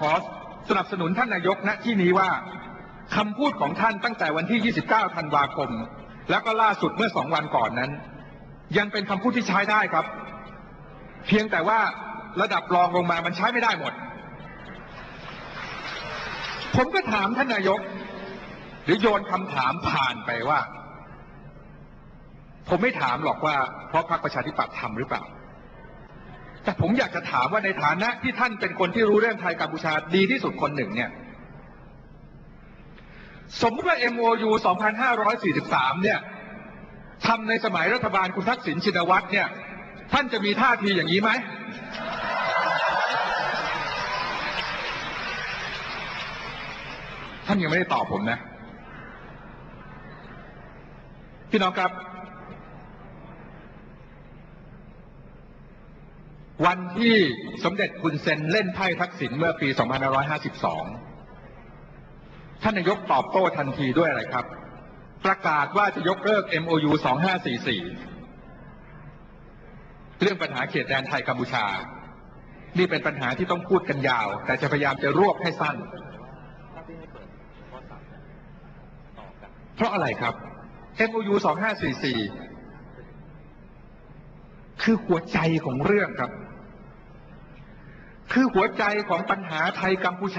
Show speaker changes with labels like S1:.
S1: ขอสนับสนุนท่านนายกณที่นี้ว่าคำพูดของท่านตั้งแต่วันที่ 29 ธันวาคม แล้วก็ล่าสุดเมื่อสองวันก่อนนั้น ยังเป็นคำพูดที่ใช้ได้ครับ เพียงแต่ว่าระดับรองลงมามันใช้ไม่ได้หมด ผมก็ถามท่านนายก หรือโยนคำถามผ่านไปว่า ผมไม่ถามหรอกว่าเพราะพรรคประชาธิปัตย์ทำหรือเปล่า แต่ผมอยากจะถามว่าในฐานะที่ท่านเป็นคนที่รู้เรื่องไทยกัมพูชาดีที่สุดคนหนึ่งเนี่ยสมมติว่า MOU 2543 เนี่ยทำในสมัยรัฐบาลคุณทักษิณชินวัตรเนี่ย ท่านจะมีท่าทีอย่างนี้ไหม ท่านยังไม่ได้ตอบผมนะ พี่น้องครับ วันที่สมเด็จคุณเซนเล่นไพ่ทักษิณเมื่อปี 2552 ท่านนายกตอบโต้ทันทีด้วยอะไรครับ ประกาศว่าจะยกเลิก MOU 2544 เรื่องปัญหาเขตแดนไทยกัมพูชา นี่เป็นปัญหาที่ต้องพูดกันยาว แต่จะพยายามจะรวบให้สั้น เพราะอะไรครับ MOU 2544คือหัวใจของเรื่องครับ คือหัวใจของปัญหาไทยกัมพูชา